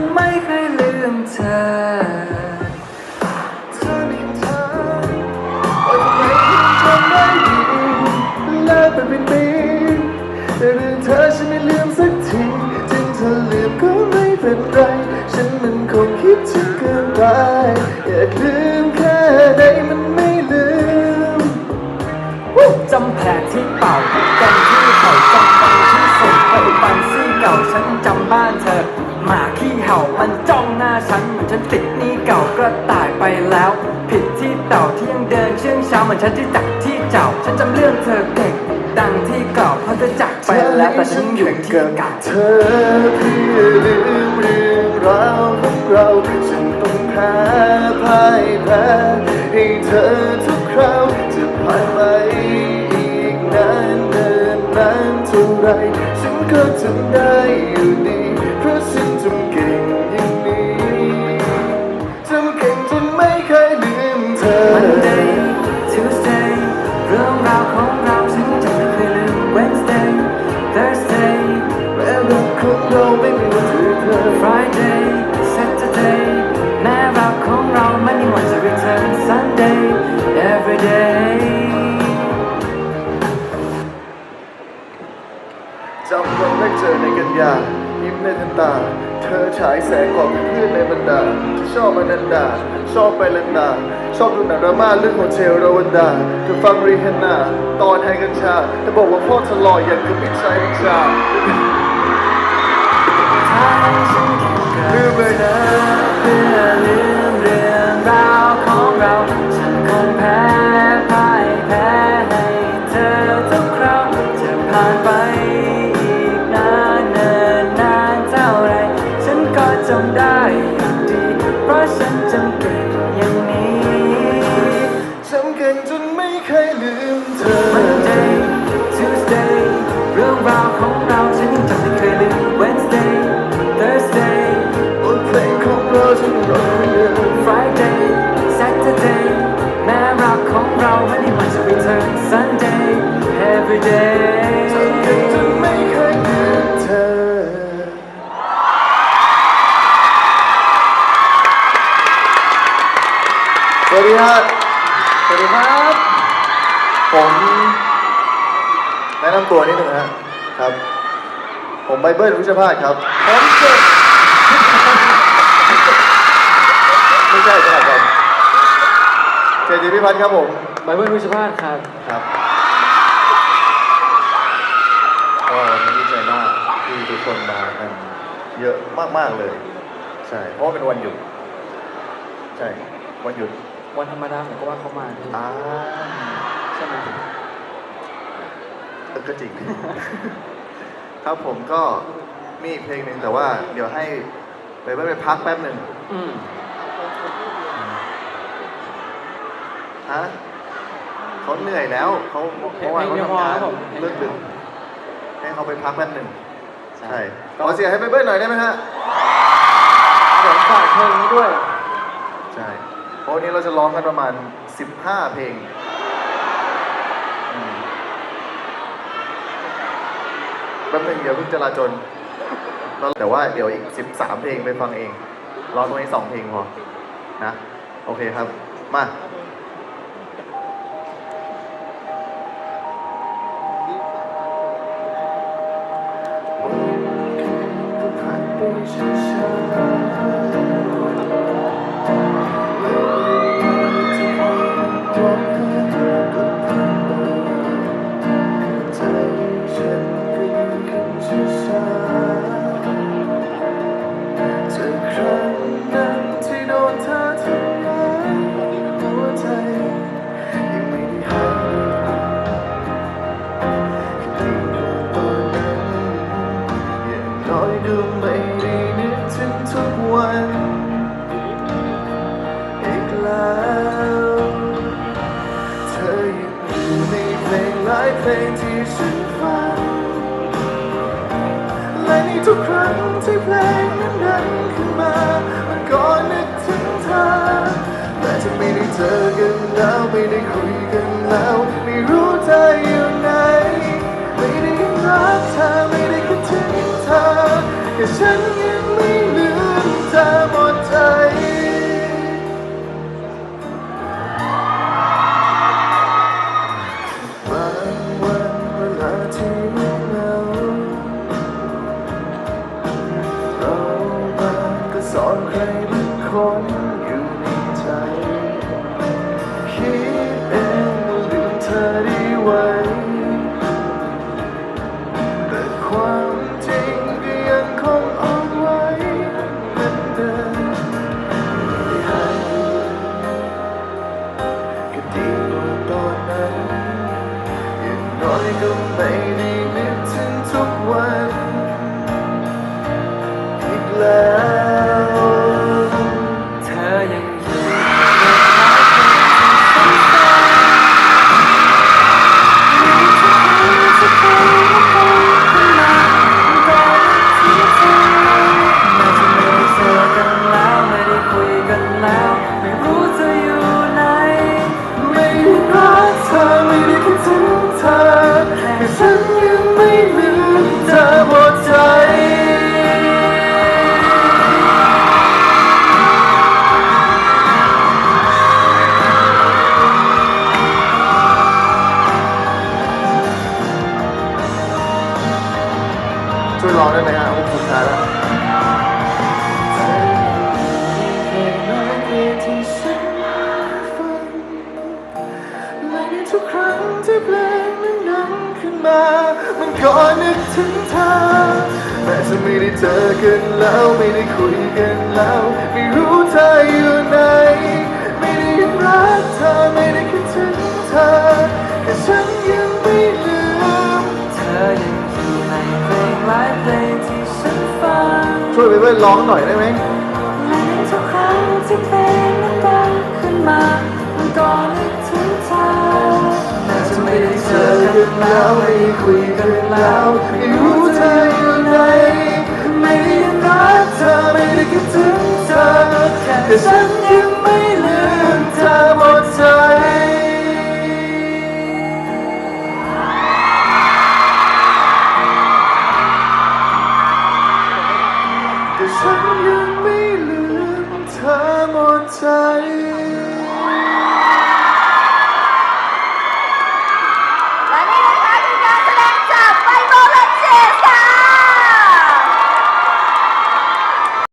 นไม่เค บ้านเธอหมาขี้เห่ามันจ้องหน้าฉันเหมือนฉันติดหนี้เก่ากระต่ายไปแล้ว ผิดที่เต่าที่ยังเดินเชื่องเช้าเหมือนฉันที่ตักที่เจ้า ฉันจำเรื่องเธอเก่งดังที่เก่าเพราะเธอจากไปแล้วแต่ฉันอยู่ที่เก่าเธอเพื่อลืมเรื่องราวของเราฉันต้องแพ้พ่ายแพ้ให้เธอทุกคราวจะผ่านไปอีกนานเดินนานเท่าไรฉันก็จำได้ จอในกันยายิ้มในทันตา เธอฉายแสงกว่าเพื่อนในบรรดาที่ชอบอนันดา ชอบไปลันดา ชอบดูหนังดราม่าเรื่องของเชลโรวันดาเธอฟังรีฮันนาตอนไฮกัญชาเธอบอกว่าพ่อทะลอยอย่างกับมิตรชัยบัญชาลืมไปนะ เสวัสดีครับ สวัสดีครับ ผมแนะนำตัวนิดหนึ่งนะครับครับผมไบเบิลวิชพาสครับ ผมเจ็บไม่ใช่สลับกันเจดีพิพัฒน์ครับผม ไบเบิลวิชพาสครับ ครับก็วันนี้ดีใจมากที่ทุกคนมากันเยอะมากๆเลย ใช่ เพราะว่าเป็นวันหยุด ใช่ วันหยุด วันธรรมดาผมก็ว่าเขามาพี่อ่าใช่ไหมเออก็จริง ครับผมก็มีอีกเพลงหนึ่งแต่ว่า เดี๋ยวให้ไปไปไปพักแป๊บหนึ่งอืมฮะเขาเหนื่อยแล้วเขาเพลเมื่งอวานเดีเขายวพอทำงานครับผมเลิกดึกให้เขาไปพักแป๊บหนึ่งใช่ใช่ขอเสียงให้ไปเบิ้ลหน่อยได้ไหมฮะเดี๋ยวฝากเพลงนี้ด้วยใช่ เพราะวันนี้เราจะร้องกันประมาณ 15 เพลงแป๊บนึงเดี๋ยวเพิ่งจราจน แต่ว่าเดี๋ยวอีก 13 เพลงไปฟังเองร้องตรงนี้2เพลงพอ นะ โอเคครับ มาจา ลายเพลงที่ฉันฟังและในทุกครั้งที่เพลงนั้นดังขึ้นมามันก็นึกถึงเธอแต่จะไม่ได้เจอกันแล้วไม่ได้คุยกันแล้วไม่รู้เธออยู่ ช่วยร้องได้ไหมฮะผมสุดท้ายแล้วทุกครั้งที่เพลงนั้นขึ้นมา มันก็นึกถึงเธอแม้จะไม่ได้เจอกันแล้วไม่ได้คุยกันแล้ว ไม่รู้เธออยู่ไหน ไม่ได้รักเธอไม่ได้คิด ช่วยไปเว้ยร้องหน่อยได้ไหมและในทุกครั้งที่เพลงนั้นดังขึ้นมามันก็นึกถึงเธอแม้จะไม่ได้เจอกันแล้วไม่ได้คุยกันแล้วไม่รู้เธออยู่ไหนไม่ได้ยังรักเธอไม่ได้คิดถึง ฉันยังไม่ลืมเธอหมดใจ